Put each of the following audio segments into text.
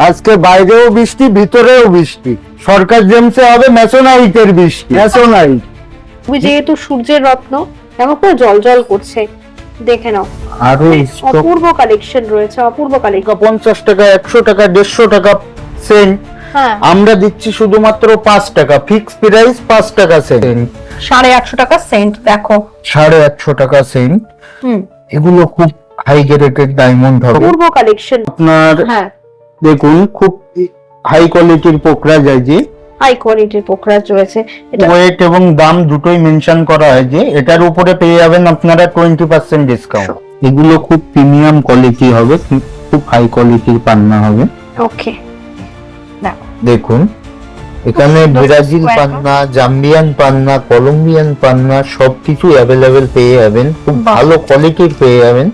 আজকে বাইরেও বৃষ্টি ভিতরেও বৃষ্টি। সরকার জেমসে হবে ম্যাসোনাইটের বৃষ্টি। ম্যাসোনাইট। তুমি যেহেতু সূর্যের রত্ন দেখো পুরো জল জল করছে? দেখে নাও। আরও অপূর্ব কালেকশন রয়েছে অপূর্ব কালেকশন পঞ্চাশ টাকা একশো টাকা দেড়শো টাকা সেন্ট। হ্যাঁ। আমরা দিচ্ছি শুধুমাত্র পাঁচ টাকা ফিক্স প্রাইস পাঁচ টাকা সেন্ট। সাড়ে আটশো টাকা সেন্ট দেখো। সাড়ে একশো টাকা সেন্ট। হুম। এগুলো খুব হাই গ্রেডেড ডায়মন্ড হবে। অপূর্ব কালেকশন আপনার হ্যাঁ। দেখুন খুব হাই কোয়ালিটির পোকরা যায় যে। হাই কোয়ালিটির পোখরাজ রয়েছে। এটা ওয়েট এবং দাম দুটোই মেনশন করা হয় যে। এটার উপরে পেয়ে যাবেন আপনারা টোয়েন্টি পার্সেন্ট ডিসকাউন্ট এগুলো খুব প্রিমিয়াম কোয়ালিটি হবে খুব- হাই কোয়ালিটির পান্না হবে। ওকে দেখো দেখুন এখানে ব্রাজিল পান্না জাম্বিয়ান পান্না কলম্বিয়ান পান্না সবকিছু অ্যাভেলেবেল পেয়ে যাবেন। খুব ভালো কোয়ালিটির পেয়ে যাবেন।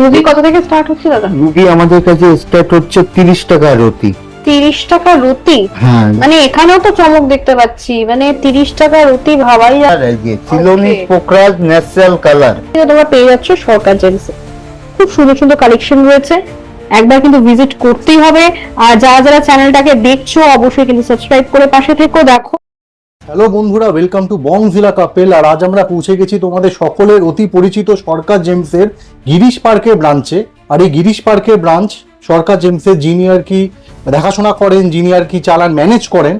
রুবি কত থেকে স্টার্ট হচ্ছে দাদা? রুবি আমাদের কাছে স্টার্ট হচ্ছে তিরিশ টাকা রতি তিরিশ টাকা রুটি? হ্যাঁ। মানে এখানেও তো চমক দেখতে পাচ্ছি মানে তিরিশ টাকা রুটি ভাবাই যে পোকরাজ ন্যাচারাল কালার। তোমরা পেয়ে যাচ্ছ সরকার জেন্সে খুব সুন্দর সুন্দর কালেকশন রয়েছে। একবার কিন্তু ভিজিট করতেই হবে। আর যারা যারা চ্যানেলটাকে দেখছ অবশ্যই কিন্তু সাবস্ক্রাইব করে পাশে থেকো দেখো। হ্যালো বন্ধুরা ওয়েলকাম টু বংজিলা কাপেল। আর আজ আমরা পৌঁছে গেছি তোমাদের সকলের অতি পরিচিত সরকার জেমসের গিরিশ পার্কের ব্রাঞ্চে। আর এই গিরিশ পার্কের ব্রাঞ্চ সরকার জেমসের যিনি আর কি দেখাশোনা করেন যিনি আর কি চালান ম্যানেজ করেন,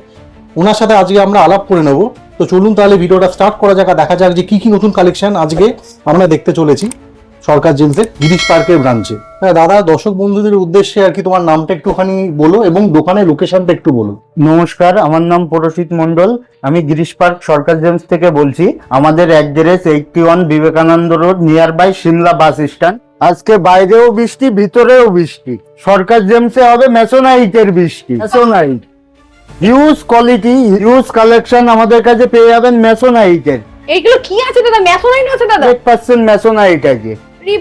ওনার সাথে আজকে আমরা আলাপ করে নেব। তো চলুন তাহলে ভিডিওটা স্টার্ট করা যাক দেখা যাক যে কি কি নতুন কালেকশন আজকে আমরা দেখতে চলেছি। সরকার জেমসের গিরিশ পার্কের ব্রাঞ্চে। হ্যাঁ দাদা দর্শক বন্ধুদের উদ্দেশ্যে আর কি তোমার নামটা একটুখানি বলো এবং দোকানের লোকেশনটা একটু বলো। নমস্কার আমার নাম পরশিত মন্ডল আমি গিরিশ পার্ক সরকার জেমস থেকে বলছি। আমাদের address eighty one Vivekananda road near by Simla bus stand. আজকে বাইরেও বৃষ্টি ভিতরেও বৃষ্টি। সরকার জেমসে হবে ম্যাসোনাইটের বৃষ্টি। Moissanite. Huge quality huge collection আমাদের কাছে পেয়ে যাবেন ম্যাসোনাইটের। এইগুলো কি আছে দাদা? ম্যাসোনাইট আছে দাদা? হান্ড্রেড পার্সেন্ট ম্যাসোনাইট আছে।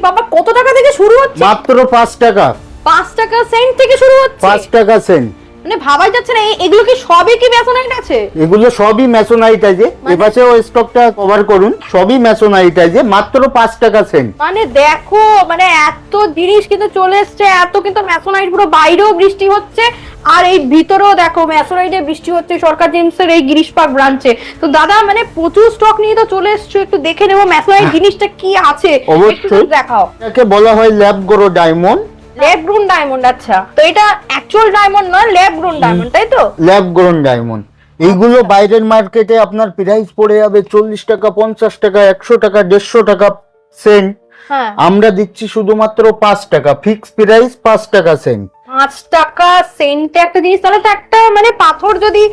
বাবা কত টাকা থেকে শুরু হচ্ছে? মাত্র পাঁচ টাকা। পাঁচ টাকা সেন্ট থেকে শুরু হচ্ছে? পাঁচ টাকা সেন্ট মানে ভাবাই যাচ্ছে না এগুলো কি সবই কি ম্যাসোনাইট আছে? এগুলো সবই ম্যাসোনাইট আছে। এপাশেও স্টকটা কভার করুন সবই ম্যাসোনাইট আছে মাত্র পাঁচ টাকা সেন্ট মানে দেখো মানে এত জিনিস কিন্তু চলে এসছে এত কিন্তু ম্যাসোনাইট পুরো বাইরেও বৃষ্টি হচ্ছে আর এই ভিতরেও দেখো ম্যাসোনাইটে বৃষ্টি হচ্ছে সরকার জেমসের এই গিরিশ পার্ক ব্রাঞ্চে তো দাদা মানে প্রচুর স্টক নিয়ে তো চলে এসছো একটু দেখে নেব ম্যাসোনাইট জিনিসটা কি আছে একটু দেখাও। এটাকে বলা হয় lab grow diamond. Lab grown diamond আচ্ছা। তো এটা অ্যাকচুয়াল ডায়মন্ড নয় ল্যাব গ্রুন ডায়মন্ড তাই তো? Lab grown diamond. এইগুলো বাইরের মার্কেটে আপনার প্রাইস পড়ে যাবে চল্লিশ টাকা পঞ্চাশ টাকা একশো টাকা দেড়শো টাকা সেন্ট হ্যাঁ। আমরা দিচ্ছি শুধুমাত্র পাঁচ টাকা ফিক্স প্রাইস পাঁচ টাকা সেন্ট পাঁচ টাকা সেন্টে একটা জিনিস তাহলে তো একটা মানে পাথর যদি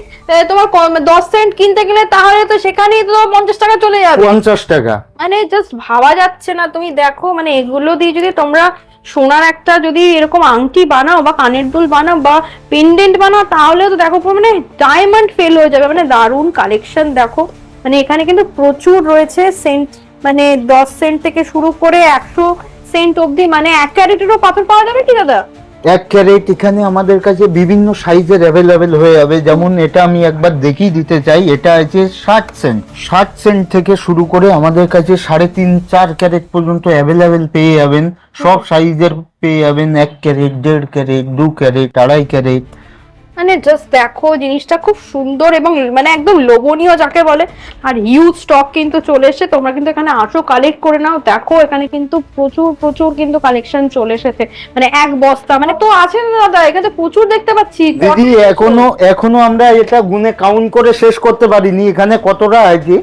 তোমার দশ সেন্ট কিনতে গেলে তাহলে তো সেখানেই তো পঞ্চাশ টাকা চলে যাবে। পঞ্চাশ টাকা। মানে জাস্ট ভাবা যাচ্ছে না তুমি দেখো মানে এগুলো দিয়ে যদি তোমরা সোনার একটা যদি এরকম আংটি বানাও বা কানের দুল বানাও বা পেন্ডেন্ট বানাও তাহলে তো দেখো মানে ডায়মন্ড ফেল হয়ে যাবে। মানে দারুণ কালেকশন দেখো। মানে এখানে কিন্তু প্রচুর রয়েছে সেন্ট মানে দশ সেন্ট থেকে শুরু করে একশো সেন্ট অবধি মানে এক ক্যারেটেরও পাথর পাওয়া যাবে কি দাদা? এক ক্যারেট এখানে আমাদের কাছে বিভিন্ন সাইজের অ্যাভেলেবেল হয়ে যাবে। যেমন এটা আমি একবার দেখিয়ে দিতে চাই। এটা আছে ষাট সেন্ট ষাট সেন্ট থেকে শুরু করে আমাদের কাছে সাড়ে তিন, চার ক্যারেট পর্যন্ত অ্যাভেলেবেল পেয়ে যাবেন। সব সাইজের পেয়ে যাবেন। এক ক্যারেট, দেড় ক্যারেট, দু ক্যারেট, আড়াই ক্যারেট। মানে জাস্ট দেখো জিনিসটা খুব সুন্দর এবং মানে একদম লোভনীয় যাকে বলে। আর হিউজ স্টক কিন্তু চলে এসেছে তোমরা কিন্তু এখানে আসো কালেক্ট করে নাও। দেখো এখানে কিন্তু প্রচুর প্রচুর কিন্তু কালেকশন চলে এসেছে। মানে এক বস্তা মানে তো আছে না দাদা এখানে তো প্রচুর দেখতে পাচ্ছি। দিদি এখনও এখনও আমরা এটা গুনে কাউন্ট করে শেষ করতে পারিনি। এখানে কতটা আছে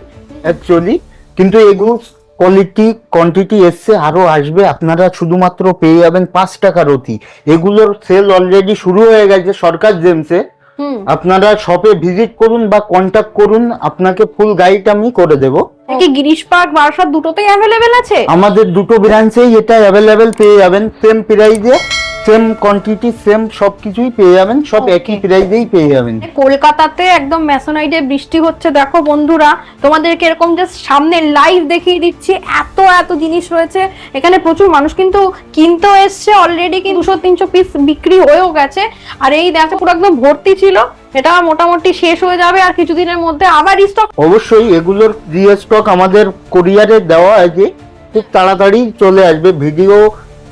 অ্যাকচুয়ালি কিন্তু এগুলো কোয়ালিটি কোয়ান্টিটি এসছে আরও আসবে। আপনারা শুধুমাত্র পেয়ে যাবেন পাঁচ টাকার অতি এগুলোর সেল অলরেডি শুরু হয়ে গেছে সরকার জেমসে আপনারা শপে ভিজিট করুন বা কন্ট্যাক্ট করুন আপনাকে ফুল গাইড আমি করে দেব। কি গিরিশ পার্ক বারাসাত দুটোতেই অ্যাভেলেবেল আছে? আমাদের দুটো ব্রাঞ্চেই এটা অ্যাভেলেবেল পেয়ে যাবেন সেম প্রাইজে সেম কোয়ান্টিটি সেম সবকিছুই পেয়ে যাবেন সব একই প্রাইজেই পেয়ে যাবেন। কলকাতাতে একদম ম্যাসোনাইডে বৃষ্টি হচ্ছে দেখো বন্ধুরা তোমাদেরকে এরকম জাস্ট সামনে লাইভ দেখিয়ে দিচ্ছি এত এত জিনিস রয়েছে। এখানে প্রচুর মানুষ কিন্তু কিনতেও এসছে অলরেডি কি দুশো তিনশো পিস বিক্রি হয়েও গেছে। আর এই দেখো পুরো একদম ভর্তি ছিল এটা মোটামুটি শেষ হয়ে যাবে আর কিছুদিনের মধ্যে আবার স্টক অবশ্যই এগুলোর জিও স্টক আমাদের কোরিয়ারে দেওয়া আছে খুব তাড়াতাড়ি চলে আসবে। ভিডিও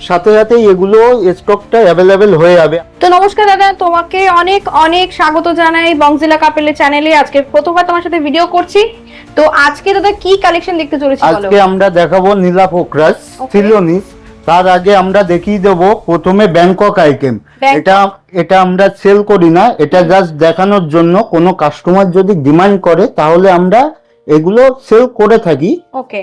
সাথে সাথে এগুলো স্টকটা অ্যাভেলেবেল হয়ে যাবে। তো নমস্কার দাদা তোমাকে অনেক অনেক স্বাগত জানাই বংজিলা কাপেলের চ্যানেলে আজকে প্রথমবার তোমার সাথে ভিডিও করছি। তো আজকে দাদা কি কালেকশন দেখতে চলেছি আজকে আমরা দেখাবো নীলা পোকরাস Okay. সিলোনিস তার আগে আমরা দেখিয়ে দেব প্রথমে ব্যাংকক আইটেম এটা এটা আমরা সেল করি না এটা জাস্ট দেখানোর জন্য। কোনো কাস্টমার যদি ডিমান্ড করে তাহলে আমরা এগুলো সেল করে থাকি। ওকে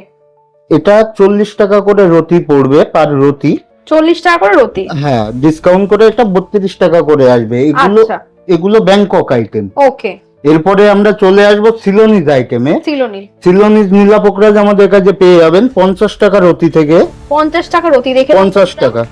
এটা চল্লিশ টাকা করে রতি পড়বে পার রতি। চল্লিশ টাকা করে রতি হ্যাঁ ডিসকাউন্ট করে একটা বত্রিশ টাকা করে আসবে। এগুলো আচ্ছা। এগুলো ব্যাংকক আইটেম ওকে। এরপরে আমরা চলে আসব সিলোনিজ আইটেমে সিলোনিজ নীলা পোকরাজ আমাদের কাছে পেয়ে যাবেন পঞ্চাশ টাকা রতি থেকে। পঞ্চাশ টাকা রতি দেখে পঞ্চাশ টাকা।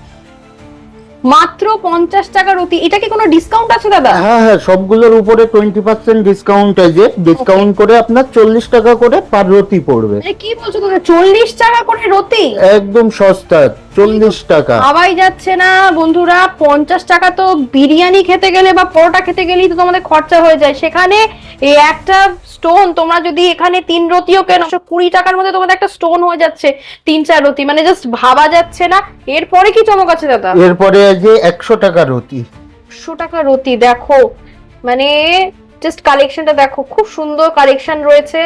মাত্র পঞ্চাশ টাকা রতি এটা কি কোনো ডিসকাউন্ট আছে দাদা? হ্যাঁ হ্যাঁ সবগুলোর উপরে টোয়েন্টি পার্সেন্ট ডিসকাউন্ট আছে ডিসকাউন্ট করে আপনার চল্লিশ টাকা করে পার রতি পড়বে। আরে কি বলছো দাদা চল্লিশ টাকা করে রতি একদম সস্তা চল্লিশ টাকা। ভাবাই যাচ্ছে না বন্ধুরা। পঞ্চাশ টাকা তো বিরিয়ানি খেতে গেলে বা পরোটা খেতে গেলেই তো তোমাদের খরচা হয়ে যায়। সেখানে এই একটা স্টোন তোমরা যদি এখানে তিন রতিও কেন কুড়ি টাকার মধ্যে তোমাদের একটা স্টোন হয়ে যাচ্ছে তিন চার রতি। মানে জাস্ট ভাবা যাচ্ছে না। এরপরে কি চমক আছে দাদা? এরপরে আছে একশো টাকা রতি। একশো টাকা রতি দেখো। মানে জাস্ট কালেকশনটা দেখো খুব সুন্দর কালেকশন রয়েছে।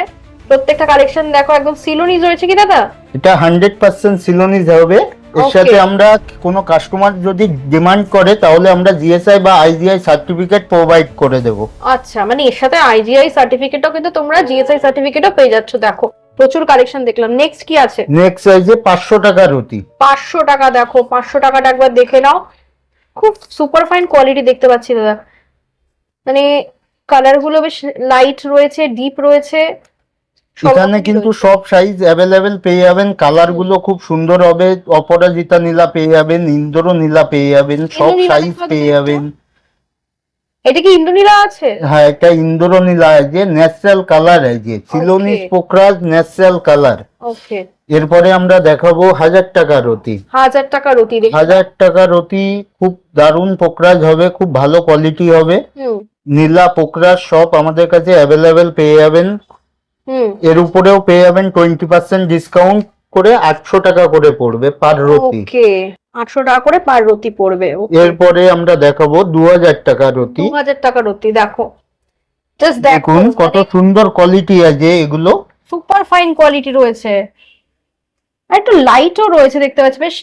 প্রত্যেকটা কালেকশন দেখো একদম সিলোনিজ রয়েছে কি দাদা? এটা হান্ড্রেড পার্সেন্ট সিলোনিজ হবে। এর. সাথে আমরা কোনো কাস্টমার যদি ডিমান্ড করে তাহলে আমরা জিএসআই বা আইজিআই সার্টিফিকেট প্রোভাইড করে দেবো। আচ্ছা মানে এর সাথে আইজিআই সার্টিফিকেটও কিন্তু তোমরা জিএসআই সার্টিফিকেটও পেয়ে যাচ্ছ। দেখো প্রচুর কালেকশন দেখলাম। নেক্সট কি আছে? নেক্সট আছে পাঁচশো টাকা রতি পাঁচশো টাকা দেখো পাঁচশো টাকাটা একবার দেখে নাও। খুব সুপার ফাইন কোয়ালিটি দেখতে পাচ্ছি দাদা। মানে কালারগুলো বেশ লাইট রয়েছে ডিপ রয়েছে। এখানে কিন্তু সব সাইজ অ্যাভেলেবেল পেয়ে যাবেন কালারগুলো খুব সুন্দর হবে অপরাজিতা নীলা পেয়ে যাবেন ইন্দ্র নীলা পেয়ে যাবেন সব সাইজ পেয়ে যাবেন। এটা কি ইন্দ্রনীলা আছে? হ্যাঁ এটা ইন্দ্র নীলা আছে ন্যাচারাল কালার আছে সিলোনিস. পোকরাজ ন্যাচারাল কালার ওকে এরপরে আমরা দেখাবো হাজার টাকা রতি হাজার টাকা রতি হাজার টাকা রতি খুব দারুণ পোকরাজ হবে খুব ভালো কোয়ালিটি হবে। নীলা পোকরাজ সব আমাদের কাছে অ্যাভেলেবেল পেয়ে যাবেন। এর উপরেও পেয়ে যাবেন টোয়েন্টি পার্সেন্ট ডিসকাউন্ট করে আটশো টাকা করে পড়বে পার রতি। ওকে আটশো টাকা করে পার রতি পড়বে এরপরে আমরা দেখাবো দু হাজার টাকা রতি। দু হাজার টাকা রতি দেখো। জাস্ট দেখো দেখুন কত সুন্দর কোয়ালিটি আছে এগুলো। সুপার ফাইন কোয়ালিটি রয়েছে। একটু লাইটও রয়েছে দেখতে পাচ্ছি বেশ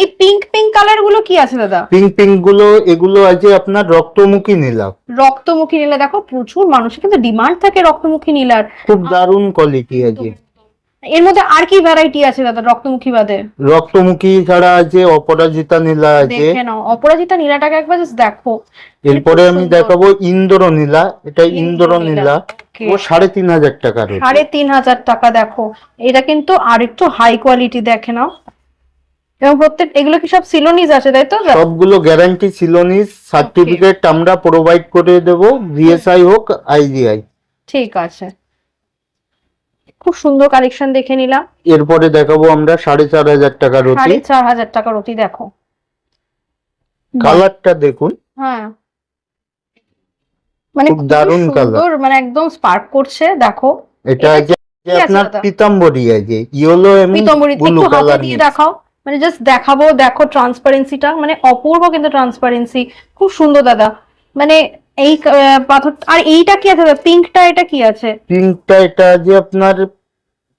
এই পিঙ্ক পিঙ্ক কালারগুলো কি আছে দাদা? পিঙ্ক পিঙ্কগুলো এগুলো আছে আপনার রক্তমুখী নীলা রক্তমুখী নীলা দেখো প্রচুর মানুষের কিন্তু ডিমান্ড থাকে রক্তমুখী নীলার। খুব দারুণ কোয়ালিটি আছে। এর মধ্যে আর কি ভ্যারাইটি আছে দাদা রক্তমুখী বাদে? রক্তমুখী ছাড়া আছে অপরাজিতা নীলা আছে। দেখে নাও অপরাজিতা নীলাটাকে একবার জাস্ট দেখো। এরপরে আমি দেখাবো ইন্দ্র নীলা এটা ইন্দ্র নীলা ও সাড়ে তিন হাজার টাকা সাড়ে তিন হাজার টাকা দেখো। এটা কিন্তু আর একটু হাই কোয়ালিটি দেখে নাও। এবং প্রত্যেক এগুলো কি সব সিলোনিজ আছে তাই তো? সবগুলো গ্যারান্টি সিলোনিস সার্টিফিকেট আমরা প্রোভাইড করে দেব জিএসআই হোক আইজিআই ঠিক আছে। খুব সুন্দর কালেকশন দেখে নিলাম। এরপরে দেখাবো আমরা সাড়ে চার হাজার টাকা রতি সাড়ে চার হাজার টাকা রতি দেখো। কালারটা দেখুন। হ্যাঁ। মানে দারুণ সুন্দর, মানে একদম স্পার্ক করছে দেখো। এটা আপনার? পিতাম্বরী আছে ইয়েলো এবং পিতম্বরী একটু হাতে কালার দিয়ে দেখাও। মানে জাস্ট দেখাবো দেখো ট্রান্সপারেন্সিটা মানে অপূর্ব কিন্তু ট্রান্সপারেন্সি খুব সুন্দর দাদা। মানে এই পাথর আর এইটা কি আছে দাদা? পিঙ্কটা এটা কি আছে? পিঙ্কটা এটা যে আপনার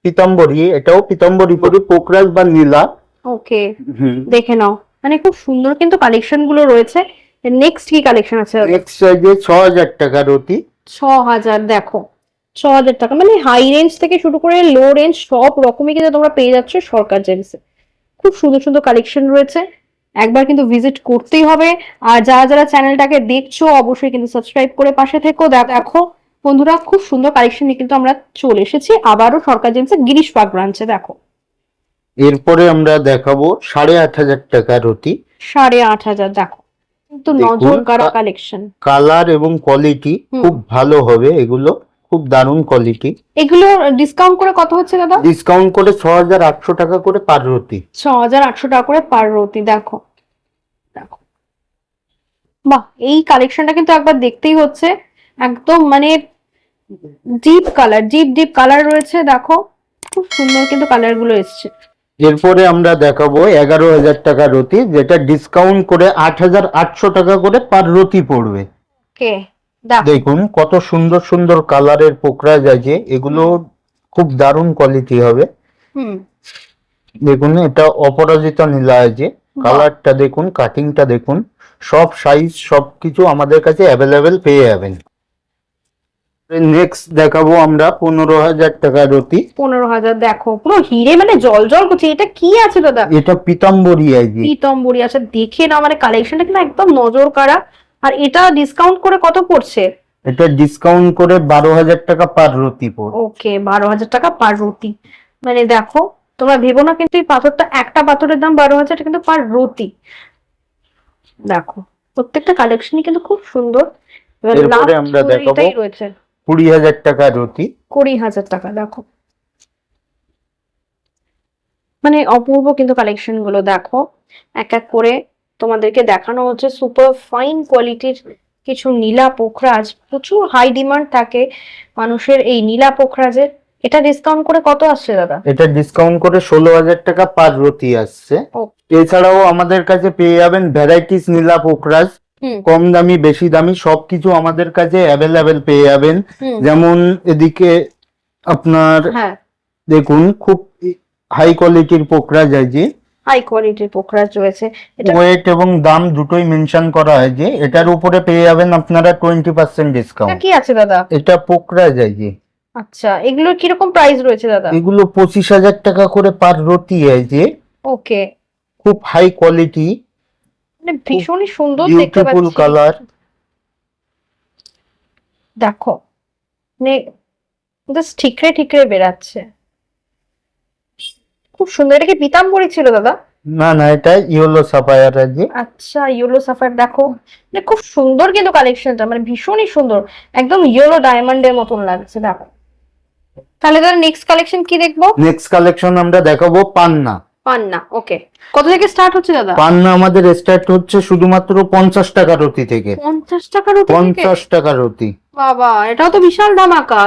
পিতাম্বরী এটাও পিতাম্বরী পরি পোকরাজ বা নীলা। ওকে দেখে নাও। মানে খুব সুন্দর কিন্তু কালেকশনগুলো রয়েছে নেক্সট কি কালেকশন আছে? নেক্সট ছ হাজার টাকা রতি। ছ হাজার দেখো। ছ হাজার টাকা। মানে হাই রেঞ্জ থেকে শুরু করে লো রেঞ্জ সব রকমই কিন্তু তোমরা পেয়ে যাচ্ছ সরকার জেমসে খুব সুন্দর সুন্দর কালেকশন রয়েছে। একবার কিন্তু ভিজিট করতেই হবে। আর যারা যারা চ্যানেলটাকে দেখছ অবশ্যই কিন্তু সাবস্ক্রাইব করে পাশে থেকো। দেখ- বন্ধুরা খুব সুন্দর কালেকশন নিয়ে কিন্তু আমরা চলে এসেছি। আবারও সরকার জেমসে গিরিশ পাক ব্রাঞ্চে দেখো। এরপরে আমরা দেখাবো সাড়ে আট হাজার টাকা রতি সাড়ে আট হাজার দেখো। কিন্তু নজর কারা কালেকশন কালার এবং কোয়ালিটি খুব ভালো হবে এগুলো। খুব দারুণ কোয়ালিটি এগুলো ডিসকাউন্ট করে কত হচ্ছে দাদা? ডিসকাউন্ট করে ছ হাজার আটশো টাকা করে পার রতি ছ হাজার আটশো টাকা করে পার রতি দেখো। দেখো। বাহ এই কালেকশনটা কিন্তু একবার দেখতেই হচ্ছে। একদম মানে deep colour deep deep colour রয়েছে দেখো। খুব সুন্দর কিন্তু কালারগুলো এসছে। এরপরে আমরা দেখাবো এগারো হাজার টাকা রতি যেটা ডিসকাউন্ট করে আট হাজার আটশো টাকা করে পার রতি পড়বে। ওকে দেখুন কত সুন্দর সুন্দর কালারের পোকরাজ আছে এগুলো খুব দারুণ কোয়ালিটি হবে। হুম। দেখুন এটা অপরাজিতা নীলা আছে। কালারটা দেখুন কাটিংটা দেখুন সব সাইজ সব কিছু আমাদের কাছে অ্যাভেলেবেল পেয়ে যাবেন। নেক্সট দেখাবো আমরা পনেরো হাজার টাকা রতি পনেরো হাজার দেখো পুরো হিরে মানে জল জল করছে এটা কি আছে দাদা? এটা পিতাম্বরী আছে। পিতম্বরী আছে দেখে না মানে কালেকশনটা কিন্তু একদম নজর কাড়া আর এটা ডিসকাউন্ট করে কত পড়ছে? এটা ডিসকাউন্ট করে বারো হাজার টাকা পার রতি পড়বে ওকে বারো হাজার টাকা পার রুটি মানে দেখো তোমরা ভেবো না কিন্তু এই পাথরটা একটা পাথরের দাম বারো হাজার কিন্তু পার রুটি দেখো প্রত্যেকটা কালেকশনই কিন্তু খুব সুন্দর। এরপরে আমরা দেখাবো। রয়েছে। কুড়ি হাজার টাকা রতি কুড়ি হাজার টাকা দেখো। মানে অপূর্ব কিন্তু কালেকশনগুলো দেখো। এক এক করে তোমাদেরকে দেখানো হচ্ছে সুপার ফাইন কোয়ালিটির কিছু নীলা পোখরাজ। প্রচুর হাই ডিমান্ড থাকে মানুষের এই নীলা পোখরাজের এটা ডিসকাউন্ট করে কত আসছে দাদা? এটা ডিসকাউন্ট করে ষোলো হাজার টাকা পার রতি আসছে। এছাড়াও আমাদের কাছে পেয়ে যাবেন ভ্যারাইটিস নীলা পোকরাজ হুম। কম দামি বেশি দামি সবকিছু আমাদের কাছে অ্যাভেলেবেল পেয়ে যাবেন। যেমন এদিকে আপনার হ্যাঁ। দেখুন খুব হাই কোয়ালিটির পোকরাজ আছে হাই কোয়ালিটির পোখরাজ রয়েছে। ওয়েট এবং দাম দুটোই মেনশন করা হয় যে এটার উপরে পেয়ে যাবেন আপনারা টোয়েন্টি পার্সেন্ট ডিসকাউন্ট কি আছে দাদা? এটা পোকরাজ আছে আচ্ছা এগুলোর কীরকম প্রাইস রয়েছে দাদা? এগুলো পঁচিশ হাজার টাকা করে পার রতি আছে ওকে। খুব হাই কোয়ালিটি মানে ভীষণই সুন্দর দেখতে বিউটিফুল পাচ্ছি। কালার দেখো মানে জাস্ট ঠিকরে ঠিকরে বেরাচ্ছে খুব সুন্দর এটা কি পিতাম্বরী ছিল দাদা? না না এটা ইয়েলো সাফায়ার আছে আচ্ছা ইয়েলো সাফার দেখো। মানে খুব সুন্দর কিন্তু কালেকশনটা মানে ভীষণই সুন্দর। একদম ইয়েলো ডায়মন্ডের মতন লাগছে দেখো। তাহলে দাদা নেক্সট কালেকশন কি দেখব? নেক্সট কালেকশন আমরা দেখাবো পান্না। পান্না ওকে কত থেকে স্টার্ট হচ্ছে দাদা? পান্না আমাদের স্টার্ট হচ্ছে শুধুমাত্র পঞ্চাশ টাকা রতি থেকে। পঞ্চাশ টাকার উপর থেকে? পঞ্চাশ টাকা রতি বাবা এটাও তো বিশাল ধামাকা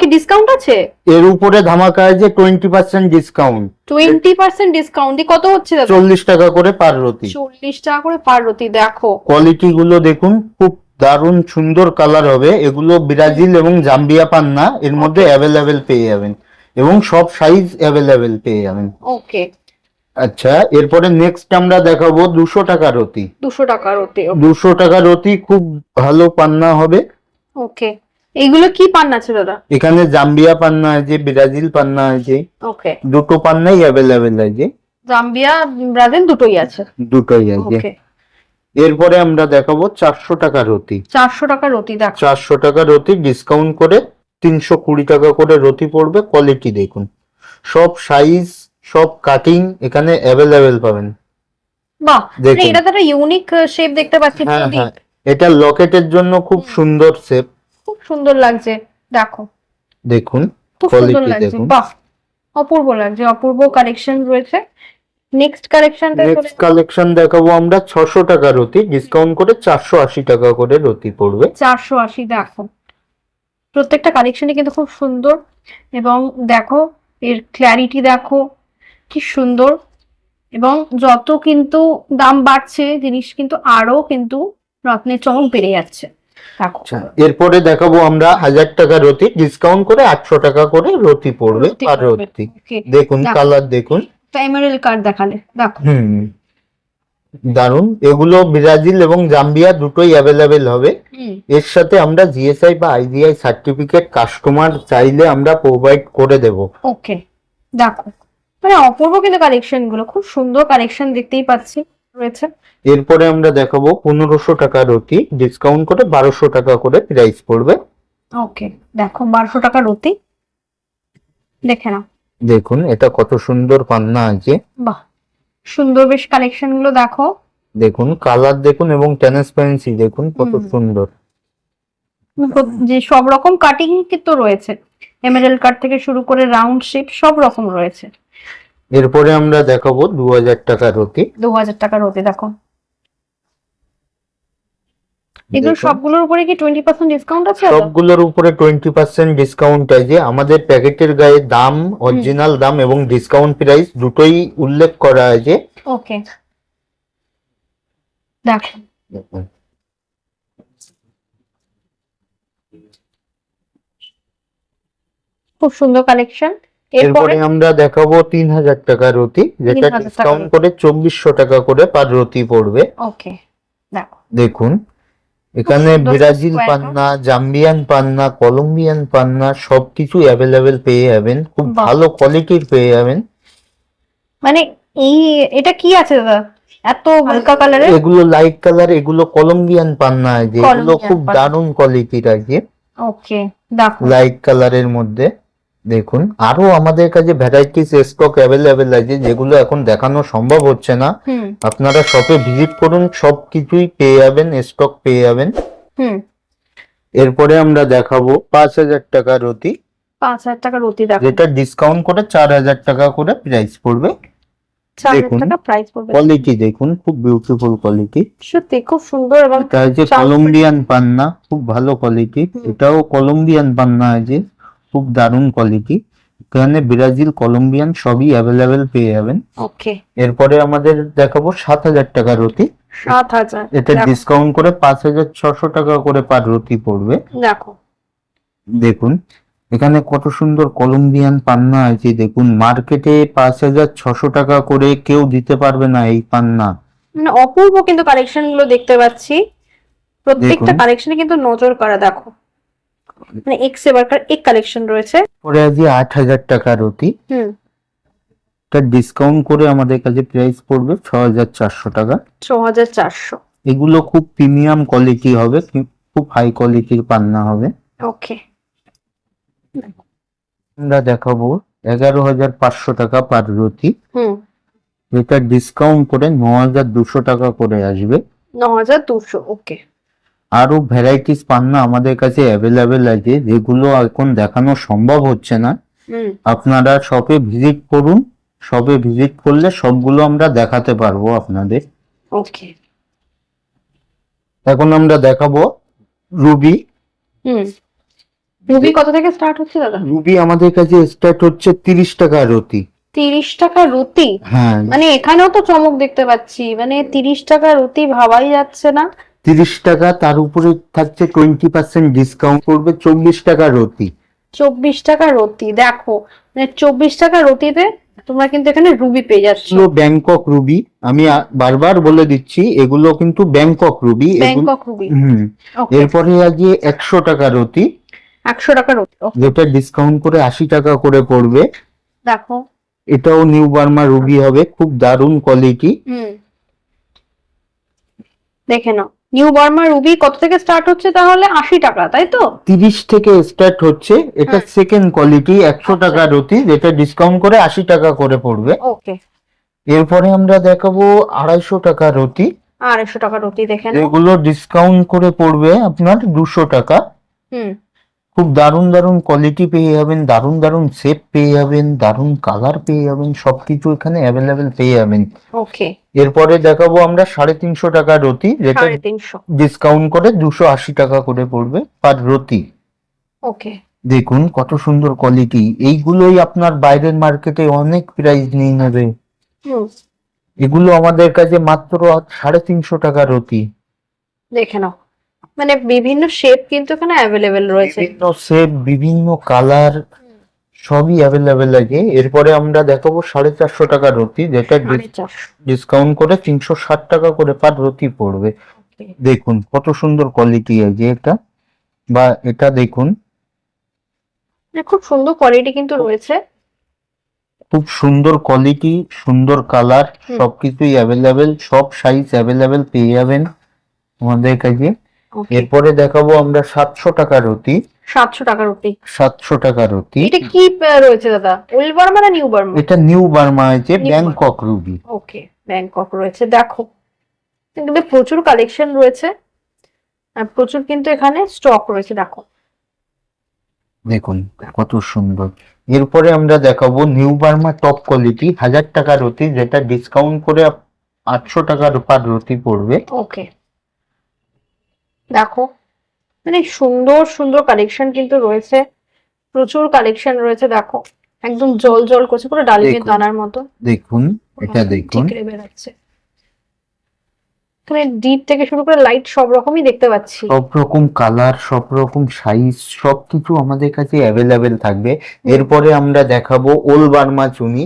কি ডিসকাউন্ট আছে? এর উপরে ধামাকা আছে twenty percent discount twenty percent discount কত হচ্ছে দাদা? চল্লিশ টাকা করে পার রতি। চল্লিশ টাকা করে পার রতি দেখো। কোয়ালিটি গুলো দেখুন খুব দারুণ সুন্দর কালার হবে। এগুলো ব্রাজিল এবং জাম্বিয়া পান্না এর মধ্যে অ্যাভেলেবেল পেয়ে যাবেন। এবং সব সাইজ অ্যাভেলেবেল পেয়ে যাবেন। ওকে আচ্ছা এরপরে নেক্সট আমরা দেখাবো দুশো টাকা রতি। দুশো টাকা রতি দুশো টাকা রতি খুব ভালো পান্না হবে। ওকে এইগুলো কি পান্না আছে দাদা? এখানে জাম্বিয়া পান্না আছে ব্রাজিল পান্না আছে। ওকে দুটো পান্নাই অ্যাভেলেবেল আছে। জাম্বিয়া ব্রাজিল দুটোই আছে? দুটোই আছে। ওকে এরপরে আমরা দেখাবো চারশো টাকা রতি। চারশো টাকা রতি দেখো। চারশো টাকা রতি ডিসকাউন্ট করে তিনশো কুড়ি টাকা করে রতি পড়বে কোয়ালিটি দেখুন। সব সাইজ সব কাটিং এখানে অ্যাভেলেবেল পাবেন। বাহ মানে দেখুন। এটা তো একটা ইউনিক শেপ দেখতে পাচ্ছি হ্যাঁ হ্যাঁ। এটা লকেটের জন্য খুব সুন্দর শেপ সুন্দর লাগছে দেখো। দেখুন খুব সুন্দর লাগছে বাহ অপূর্ব লাগছে অপূর্ব কালেকশন রয়েছে। নেক্সট কালেকশনটা নেক্সট কালেকশন দেখাবো আমরা টাকা রতি ডিসকাউন্ট করে চারশো আশি টাকা করে রতি পড়বে। চারশো আশি দেখো। প্রত্যেকটা কালেকশনই কিন্তু খুব সুন্দর এবং দেখো এর ক্ল্যারিটি দেখো কি সুন্দর। এবং যত কিন্তু দাম বাড়ছে জিনিস কিন্তু আরও কিন্তু রত্নের চমক বেড়ে যাচ্ছে। এরপরে দেখাবো আমরা হাজার টাকা রতি ডিসকাউন্ট করে আটশো টাকা করে রতি পড়বে আর রতি। দেখুন কালার দেখুন। প্রাইমারি কার্ড দেখালে দেখো। হুম দারুণ এগুলো ব্রাজিল এবং জাম্বিয়া দুটোই অ্যাভেলেবেল হবে। এর সাথে আমরা জিএসআই বা আইজিআই সার্টিফিকেট কাস্টমার চাইলে আমরা প্রোভাইড করে দেব। ওকে দেখো। মানে অপূর্ব কিন্তু কালেকশনগুলো খুব সুন্দর কালেকশন দেখতেই পাচ্ছি। রয়েছে। এরপরে আমরা দেখাবো পনেরোশো টাকা রতি ডিসকাউন্ট করে বারোশো টাকা করে প্রাইস পড়বে। ওকে দেখো বারোশো টাকা রতি দেখে নাও। দেখুন এটা কত সুন্দর পান্না আছে। বাহ সুন্দর বেশ কালেকশনগুলো দেখো। দেখুন কালার দেখুন এবং ট্রান্সপারেন্সি দেখুন কত সুন্দর। যে সব রকম কাটিং কিন্তু রয়েছে। এমএরএল কাট থেকে শুরু করে রাউন্ড শেপ সব রকম রয়েছে। এরপরে আমরা দেখাবো দু হাজার টাকা রতি দু হাজার টাকা রতি দেখো। এগুলো। সবগুলোর উপরে কি টোয়েন্টি পার্সেন্ট ডিসকাউন্ট আছে সবগুলোর উপরে টোয়েন্টি পার্সেন্ট ডিসকাউন্ট আছে আমাদের প্যাকেটের গায়ে দাম অরিজিনাল দাম এবং ডিসকাউন্ট প্রাইস দুটোই উল্লেখ করা আছে ওকে। দেখো। খুব সুন্দর কালেকশন এরপরে আমরা দেখাবো তিন হাজার টাকা রতি যেটা 3000 ডিসকাউন্ট করে চব্বিশশো টাকা করে পার রতি পড়বে। ওকে দেখুন এখানে ব্রাজিল পান্না জাম্বিয়ান পান্না কলম্বিয়ান পান্না সবকিছু অ্যাভেলেবেল পেয়ে যাবেন। খুব ভালো কোয়ালিটির পেয়ে যাবেন। মানে এই এটা কি আছে দাদা? এত হালকা কালারের এগুলো লাইট কালার এগুলো কলম্বিয়ান পান্না আছে। এগুলো খুব। দারুণ কোয়ালিটির আছে। ওকে দেখো। লাইট কালারের মধ্যে। দেখুন আরও আমাদের কাছে ভ্যারাইটিস স্টক অ্যাভেলেবেল আছে যেগুলো এখন দেখানো সম্ভব হচ্ছে না। আপনারা শপে ভিজিট করুন সব কিছুই পেয়ে যাবেন স্টক পেয়ে যাবেন। এরপরে আমরা দেখাবো পাঁচ হাজার টাকা রতি। পাঁচ হাজার টাকা রতি দেখো। যেটা ডিসকাউন্ট করে চার হাজার টাকা করে প্রাইস পড়বে। দেখুন। কোয়ালিটি দেখুন খুব বিউটিফুল কোয়ালিটি সত্যি খুব সুন্দর এবং এটা হচ্ছে কলম্বিয়ান পান্না খুব ভালো কোয়ালিটি এটাও কলম্বিয়ান পান্না আছে। খুব দারুণ কোয়ালিটি এখানে ব্রাজিল কলম্বিয়ান সবই অ্যাভেলেবেল পেয়ে যাবেন। ওকে এরপরে আমাদের দেখাবো সাত হাজার টাকা রতি সাত হাজার। এটা ডিসকাউন্ট করে পাঁচ হাজার ছশো টাকা করে পার রতি পড়বে। দেখো। দেখুন এখানে কত সুন্দর কলম্বিয়ান পান্না আছে দেখুন। মার্কেটে পাঁচ হাজার ছশো টাকা করে কেউ দিতে পারবে না এই পান্না। মানে অপূর্ব কিন্তু কালেকশনগুলো দেখতে পাচ্ছি। প্রত্যেকটা। কালেকশনে কিন্তু নজর করা দেখো। মানে এক্স এবারকার এক কালেকশন রয়েছে। পরে আজকে আট হাজার হুম। এটা ডিসকাউন্ট করে আমাদের কাছে প্রাইস পড়বে ছ হাজার চারশো টাকা। ছ হাজার চারশো। এগুলো খুব প্রিমিয়াম কোয়ালিটি হবে খুব হাই কোয়ালিটির পান্না হবে। ওকে আমরা দেখাবো এগারো হাজার পাঁচশো টাকা পার রতি হুম। যেটা ডিসকাউন্ট করে ন হাজার দুশো টাকা করে আসবে। ন হাজার দুশো ওকে আরও ভ্যারাইটিস পান্না আমাদের কাছে অ্যাভেলেবেল আছে যেগুলো এখন দেখানো সম্ভব হচ্ছে না। আপনারা শপে ভিজিট করুন শপে ভিজিট করলে সবগুলো আমরা দেখাতে পারব আপনাদের। ওকে এখন আমরা দেখাবো রুবি। হুম। রুবি কত থেকে স্টার্ট হচ্ছে দাদা? রুবি আমাদের কাছে স্টার্ট হচ্ছে তিরিশ টাকা রতি তিরিশ টাকা রুটি? হ্যাঁ। মানে এখানেও তো চমক দেখতে পাচ্ছি মানে তিরিশ টাকা রুটি ভাবাই যাচ্ছে না। তিরিশ টাকা তার উপরে থাকছে টোয়েন্টি পার্সেন্ট ডিসকাউন্ট করবে চল্লিশ টাকা রতি। চব্বিশ টাকা রতি দেখো মানে চব্বিশ টাকা রতিতে তোমরা কিন্তু এখানে রুবি পেয়ে যাচ্ছ। ব্যাংকক রুবি আমি বারবার বলে দিচ্ছি এগুলো কিন্তু ব্যাংকক রুবি ব্যাংকক রুবি হুম। এরপরে আজকে একশো টাকা রতি। একশো টাকা রতি যেটা ডিসকাউন্ট করে আশি টাকা করে পড়বে। দেখো। এটাও নিউ বার্মা রুবি হবে খুব দারুণ কোয়ালিটি হুম। দেখে নাও। নিউ বার্মা রুবি কত থেকে স্টার্ট হচ্ছে তাহলে? আশি টাকা তাই তো? তিরিশ থেকে স্টার্ট হচ্ছে। এটা। সেকেন্ড কোয়ালিটি একশো আচ্ছা। টাকা রতি যেটা ডিসকাউন্ট করে আশি টাকা করে পড়বে। ওকে এরপরে আমরা দেখাবো আড়াইশো টাকা রতি আড়াইশো টাকা রতি দেখেন এগুলো ডিসকাউন্ট করে পড়বে আপনার দুশো টাকা। হুম। খুব দারুণ দারুণ কোয়ালিটি পেয়ে যাবেন দারুণ দারুণ শেপ পেয়ে যাবেন দারুণ কালার পেয়ে যাবেন সবকিছু এখানে অ্যাভেলেবেল পেয়ে যাবেন। ওকে এরপরে দেখাবো আমরা সাড়ে তিনশো টাকা রতি যেটা ডিসকাউন্ট করে দুশো আশি টাকা করে পড়বে পার রতি। ওকে দেখুন কত সুন্দর কোয়ালিটি এইগুলোই আপনার বাইরের মার্কেটে অনেক প্রাইস নিয়ে নেবে। এগুলো আমাদের কাছে মাত্র সাড়ে তিনশো টাকা রতি। দেখে নাও। মানে বিভিন্ন শেপ কিন্তু এখানে অ্যাভেলেবেল রয়েছে। বিভিন্ন শেপ বিভিন্ন কালার সবই অ্যাভেলেবেল আছে। এরপরে আমরা দেখাবো সাড়ে চারশো টাকা রতি যেটা ডিসকাউন্ট করে তিনশো ষাট টাকা করে পার রতি পড়বে। দেখুন কত সুন্দর কোয়ালিটি আছে এটা। বা এটা দেখুন। মানে খুব সুন্দর কোয়ালিটি কিন্তু রয়েছে। খুব সুন্দর কোয়ালিটি সুন্দর কালার সবকিছুই অ্যাভেলেবেল সব সাইজ অ্যাভেলেবেল পেয়ে যাবেন। আমাদের কাছে। এরপরে দেখাবো আমরা সাতশো টাকা রতি সাতশো টাকা রুটি। সাতশো টাকা রতি এটা কি রয়েছে দাদা? ওল্ড বার্মা না নিউ বার্মা? এটা নিউ বার্মা আছে ব্যাংকক রুবি। ওকে ব্যাংকক রয়েছে। দেখো কিন্তু প্রচুর কালেকশন রয়েছে। আর প্রচুর কিন্তু এখানে স্টক রয়েছে দেখো। দেখুন কত সুন্দর। এরপরে আমরা দেখাবো নিউ বার্মা টপ কোয়ালিটি হাজার টাকা রতি যেটা ডিসকাউন্ট করে আটশো টাকার পার রতি পড়বে। ওকে দেখো মানে সুন্দর সুন্দর কালেকশন কিন্তু রয়েছে। প্রচুর কালেকশন রয়েছে দেখো। একদম জল জল করছে পুরো ডালিমের দানার মতো। দেখুন এটা দেখুন। বেরাচ্ছে এখানে ডিপ থেকে শুরু করে লাইট সব রকমই দেখতে পাচ্ছি। সব রকম কালার সব রকম সাইজ সব কিছু আমাদের কাছে অ্যাভেলেবেল থাকবে। এরপরে আমরা দেখাবো ওল বার্মা চুনি।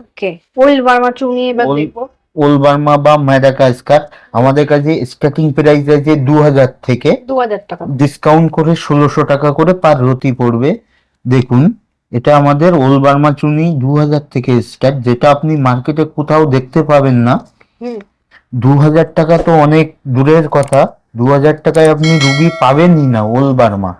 ওকে ওল্ড বার্মা চুনি এবার দেখব। ওল বার্মা বা ম্যাডাকাস্কার আমাদের কাছে স্টার্টিং প্রাইস আছে দু হাজার থেকে দু হাজার টাকা। ডিসকাউন্ট করে ষোলোশো টাকা করে পার রতি পড়বে। দেখুন এটা আমাদের ওল বার্মা চুনি দু হাজার থেকে স্টার্ট যেটা আপনি মার্কেটে কোথাও দেখতে পাবেন না। দু হাজার টাকা তো অনেক দূরের কথা দু হাজার টাকায় আপনি রুবি পাবেনই না ওল বার্মা।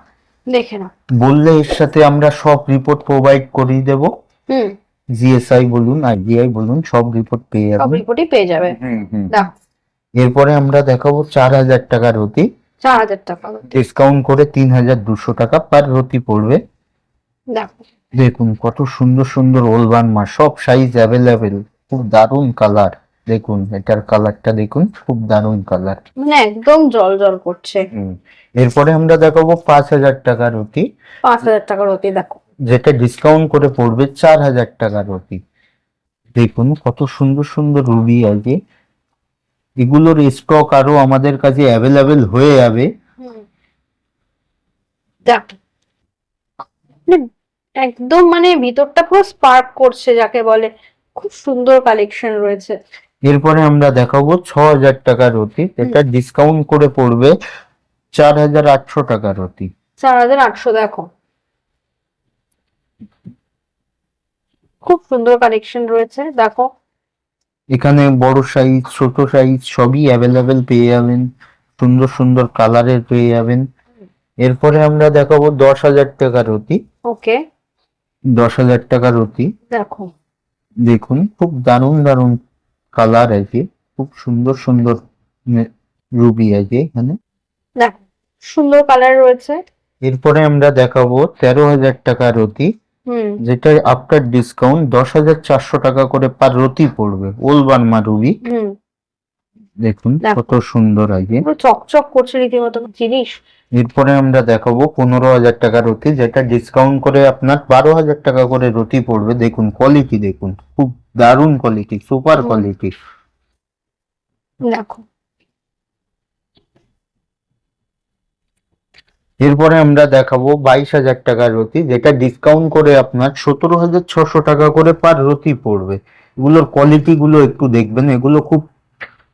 দেখে নাও। বললে এর সাথে আমরা সব রিপোর্ট প্রোভাইড করিয়ে দেব। হুম। জিএসআই বলুন আইজিআই বলুন সব রিপোর্ট পেয়ে সব যাবেন। রিপোর্টই পেয়ে যাবে। হুম, এরপরে আমরা দেখাবো চার হাজার টাকার রতি। চার হাজার টাকা। ডিসকাউন্ট করে তিন হাজার দুশো টাকা পার রতি পড়বে। দেখো দেখুন কত সুন্দর সুন্দর ওলবান মা সব সাইজ অ্যাভেলেবেল খুব দারুণ কালার দেখুন এটার কালারটা দেখুন খুব দারুণ কালার মানে একদম জল জল করছে। এরপরে আমরা দেখাবো পাঁচ হাজার টাকার রতি। পাঁচ হাজার টাকার অতি দেখো। যেটা ডিসকাউন্ট করে পড়বে চার হাজার টাকার অতি দেখুন কত সুন্দর সুন্দর রুবি আছে এগুলোর স্টক আরও আমাদের কাছে অ্যাভেলেবেল হয়ে যাবে। একদম মানে ভিতরটা পুরো স্পার্ক করছে যাকে বলে। খুব সুন্দর কালেকশন রয়েছে। এরপরে আমরা দেখাবো ছ হাজার টাকার অতি এটা ডিসকাউন্ট করে পড়বে চার হাজার আটশো টাকার অতি চার হাজার আটশো দেখো। খুব সুন্দর কালেকশন রয়েছে দেখো। এখানে বড় সাইজ ছোট সাইজ সবই অ্যাভেলেবেল পেয়ে যাবেন। সুন্দর সুন্দর কালারের পেয়ে যাবেন। এরপরে আমরা দেখাবো দশ হাজার টাকার অতি ওকে। দশ হাজার টাকার অতি দেখো। দেখুন খুব দারুণ দারুণ কালার আছে। খুব সুন্দর সুন্দর রুবি আছে এখানে। সুন্দর কালার রয়েছে। এরপরে আমরা দেখাবো তেরো হাজার টাকার রতি হুম যেটা আফটার ডিসকাউন্ট দশ হাজার চারশো টাকা করে পার রতি পড়বে। Old Burma ruby hmm. দেখুন কত সুন্দর আছে চকচক করছে রীতিমতো জিনিস। এরপরে আমরা দেখাবো পনেরো হাজার টাকা রতি যেটা ডিসকাউন্ট করে আপনার বারো হাজার টাকা করে রতি পড়বে। দেখুন কোয়ালিটি দেখুন। খুব দারুণ কোয়ালিটি সুপার কোয়ালিটি দেখো। এরপরে আমরা দেখাবো বাইশ হাজার টাকার রতি যেটা ডিসকাউন্ট করে আপনার সতেরো হাজার ছশো টাকা করে পার রতি পড়বে। এগুলোর কোয়ালিটি গুলো একটু দেখবেন এগুলো খুব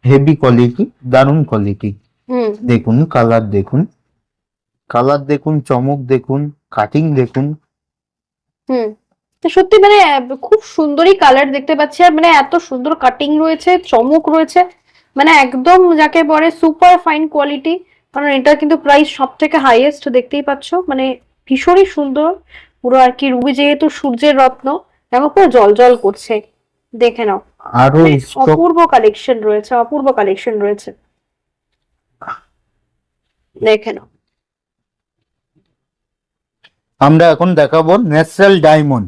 হেভি কোয়ালিটি দারুণ কোয়ালিটি দেখুন কালার দেখুন। কালার দেখুন চমক দেখুন কাটিং দেখুন। হুম। তো সত্যি মানে খুব সুন্দরই কালার দেখতে পাচ্ছি আর মানে এত সুন্দর কাটিং রয়েছে চমক রয়েছে। মানে একদম যাকে বলে সুপার ফাইন কোয়ালিটি কারণ এটা কিন্তু প্রাইস সব থেকে হাইয়েস্ট দেখতেই পাচ্ছ। মানে ভীষণই সুন্দর। পুরো আর কি রুবি যেহেতু সূর্যের রত্ন দেখো পুরো জল জল করছে। দেখে নাও। আরও মানে অপূর্ব কালেকশন রয়েছে অপূর্ব কালেকশন রয়েছে। দেখে নাও। আমরা এখন দেখাবো natural diamond.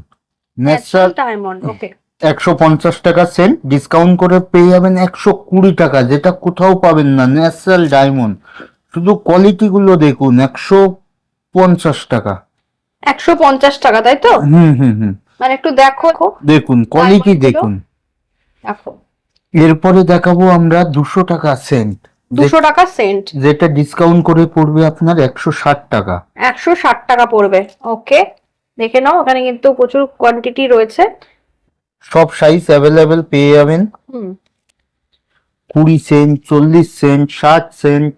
Natural diamond okay একশো পঞ্চাশ টাকা সেন্ট ডিসকাউন্ট করে পেয়ে যাবেন একশো কুড়ি টাকা যেটা কোথাও পাবেন না। Natural diamond. শুধু কোয়ালিটি গুলো দেখুন একশো পঞ্চাশ টাকা। একশো পঞ্চাশ টাকা তাই তো? হুম হুম হুম। মানে একটু দেখো। দেখুন কোয়ালিটি দেখুন। দেখো। এরপরে দেখাবো আমরা দুশো টাকা সেন্ট দুশো টাকা সেন্ট যেটা ডিসকাউন্ট করে পড়বে আপনার একশো ষাট টাকা। একশো ষাট টাকা পড়বে। ওকে দেখে নাও ওখানে কিন্তু প্রচুর কোয়ান্টিটি রয়েছে। সব সাইজ অ্যাভেলেবেল পেয়ে যাবেন। হুম। কুড়ি সেন্ট চল্লিশ সেন্ট ষাট সেন্ট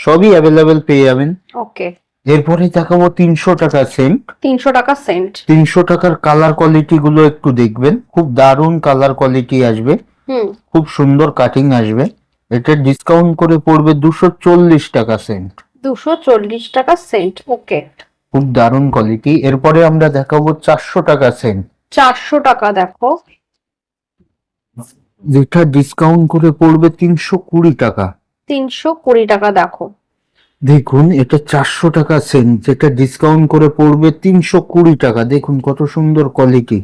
সবই অ্যাভেলেবেল পেয়ে যাবেন। ওকে এরপরে দেখাবো তিনশো টাকা সেন্ট তিনশো টাকা সেন্ট তিনশো টাকার কালার কোয়ালিটি গুলো একটু দেখবেন। খুব দারুণ কালার কোয়ালিটি আসবে। খুব সুন্দর কাটিং আসবে। এটা ডিসকাউন্ট করে পড়বে দুশো চল্লিশ টাকা সেন্ট দুশো চল্লিশ টাকা সেন্ট ওকে খুব দারুণ কোয়ালিটি এরপরে আমরা দেখাবো চারশো টাকা সেন্ট চারশো টাকা দেখো। যেটা ডিসকাউন্ট করে পড়বে তিনশো কুড়ি টাকা। তিনশো কুড়ি টাকা দেখো। দেখুন এটা চারশো টাকা সেন্ট যেটা ডিসকাউন্ট করে পড়বে তিনশো কুড়ি টাকা। দেখুন কত সুন্দর কোয়ালিটি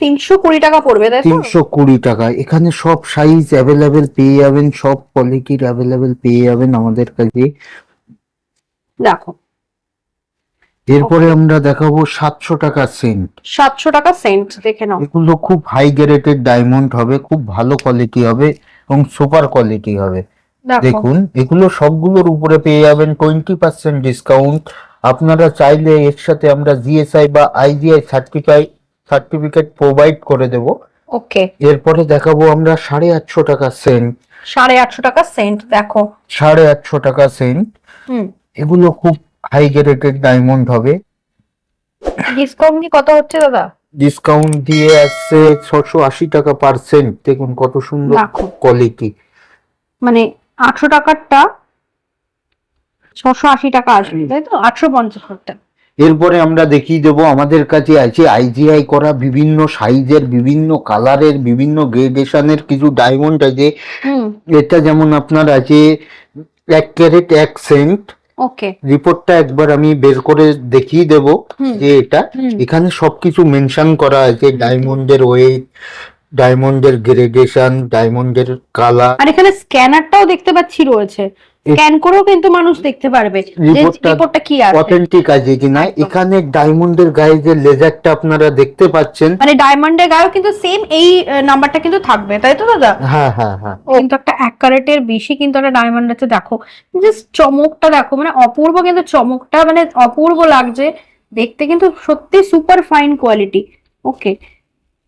তিনশো কুড়ি টাকা পড়বে তাই তিনশো কুড়ি টাকা। এখানে সব সাইজ অ্যাভেলেবেল পেয়ে যাবেন সব কোয়ালিটির অ্যাভেলেবেল পেয়ে যাবেন আমাদের কাছে। দেখো। এরপরে আমরা দেখাবো সাতশো টাকা সেন্ট সাতশো টাকা সেন্ট দেখে নাও। এগুলো খুব হাই গ্রেডেড ডায়মন্ড হবে খুব ভালো কোয়ালিটি হবে এবং সুপার কোয়ালিটি হবে। দেখুন এগুলো সবগুলোর উপরে পেয়ে যাবেন টোয়েন্টি পার্সেন্ট ডিসকাউন্ট আপনারা চাইলে এর সাথে আমরা জিএসআই বা আইজিআই সার্টিফাই সার্টিফিকেট প্রোভাইড করে দেব। ওকে। এরপরে দেখাবো আমরা সাড়ে আটশো টাকা সেন্ট সাড়ে আটশো টাকা সেন্ট দেখো। সাড়ে আটশো টাকা সেন্ট হুম। এগুলো খুব হাই গ্রেডেড ডায়মন্ড হবে। ডিসকাউন্ট কি কত হচ্ছে দাদা? ডিসকাউন্ট দিয়ে আসছে ছশো আশি টাকা পার্সেন্ট দেখুন কত সুন্দর। কোয়ালিটি মানে আটশো টাকারটা ছশো আশি টাকা আসবে তাই তো? আটশো পঞ্চাশ টাকা এরপরে আমরা দেখিয়ে দেবো আমাদের কাছে আছে আইজিআই করা বিভিন্ন সাইজের বিভিন্ন কালারের বিভিন্ন গ্রেডেশনের কিছু ডায়মন্ড আছে। এটা যেমন আপনার আছে এক ক্যারেট এক সেন্ট। ওকে। রিপোর্টটা একবার আমি বের করে দেখিয়ে দেব যে এটা। এখানে সবকিছু মেনশন করা আছে ডায়মন্ডের ওয়েট ডায়মন্ডের গ্রেডেশন ডায়মন্ডের কালার। আর এখানে স্ক্যানারটাও দেখতে পাচ্ছি রয়েছে। স্ক্যান করেও কিন্তু মানুষ দেখতে পারবে রিপোর্টটা কি আছে। অথেন্টিক আছে কিনা একদম। এখানে ডায়মন্ডের গায়ে যে লেজারটা আপনারা দেখতে পাচ্ছেন। মানে ডায়মন্ডের গায়েও কিন্তু সেম এই নাম্বারটা কিন্তু থাকবে তাই তো দাদা? হ্যাঁ হ্যাঁ হ্যাঁ। কিন্তু একটা এক ক্যারেটের বেশি কিন্তু একটা ডায়মন্ড আছে দেখো। জাস্ট চমকটা দেখো মানে অপূর্ব কিন্তু চমকটা মানে অপূর্ব লাগছে। দেখতে কিন্তু সত্যি সুপার ফাইন কোয়ালিটি ওকে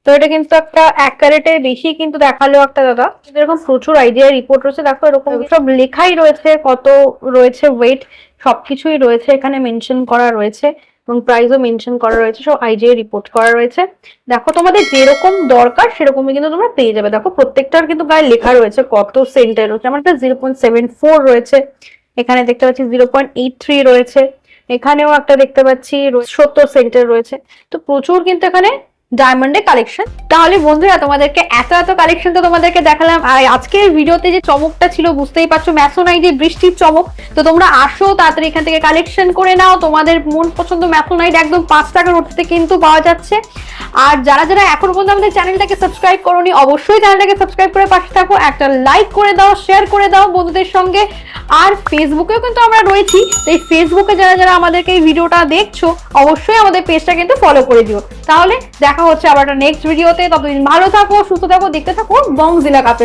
তো এটা কিন্তু একটা এক ক্যারেটের বেশি কিন্তু দেখাল একটা দাদা। এরকম প্রচুর আইডিয়া রিপোর্ট রয়েছে। দেখো এরকম সব লেখাই রয়েছে কত রয়েছে ওয়েট সবকিছুই রয়েছে এখানে মেনশন করা রয়েছে এবং প্রাইসও মেনশন করা রয়েছে সব আইডিয়া রিপোর্ট করা রয়েছে। দেখো তোমাদের যেরকম দরকার সেরকমই কিন্তু তোমরা পেয়ে যাবে। দেখো প্রত্যেকটার কিন্তু গায়ে লেখা রয়েছে কত সেন্টার রয়েছে। আমার একটা জিরো পয়েন্ট সেভেন ফোর রয়েছে। এখানে দেখতে পাচ্ছি জিরো পয়েন্ট এইট থ্রি রয়েছে। এখানেও একটা দেখতে পাচ্ছি সত্তর সেন্টার রয়েছে। তো প্রচুর কিন্তু এখানে ডায়মন্ডের কালেকশন তাহলে বন্ধুরা, তোমাদেরকে এত এত কালেকশন তো তোমাদেরকে দেখালাম। আর আজকের ভিডিওতে যে চমকটা ছিল, বুঝতেই পারছ ম্যাসোনাইট বৃষ্টির চমক। তো তোমরা আসো, তাড়াতাড়ি এখান থেকে কালেকশন করে নাও। তোমাদের মন পছন্দ ম্যাসোনাইট একদম পাঁচ টাকার উঠতে কিন্তু পাওয়া যাচ্ছে। আর যারা যারা এখন পর্যন্ত আমাদের চ্যানেলটাকে সাবস্ক্রাইব করোনি, অবশ্যই চ্যানেলটাকে সাবস্ক্রাইব করে পাশে থাকো। একটা লাইক করে দাও শেয়ার করে দাও বন্ধুদের সঙ্গে। আর ফেসবুকেও কিন্তু আমরা রয়েছি। তো এই ফেসবুকে যারা যারা আমাদেরকে এই ভিডিওটা দেখছ, অবশ্যই আমাদের পেজটা কিন্তু ফলো করে দিও। তাহলে দেখা হচ্ছে আবার একটা নেক্সট ভিডিওতে ততদিন ভালো থাকো সুস্থ থাকো দেখতে থাকো বংজিলা কাপে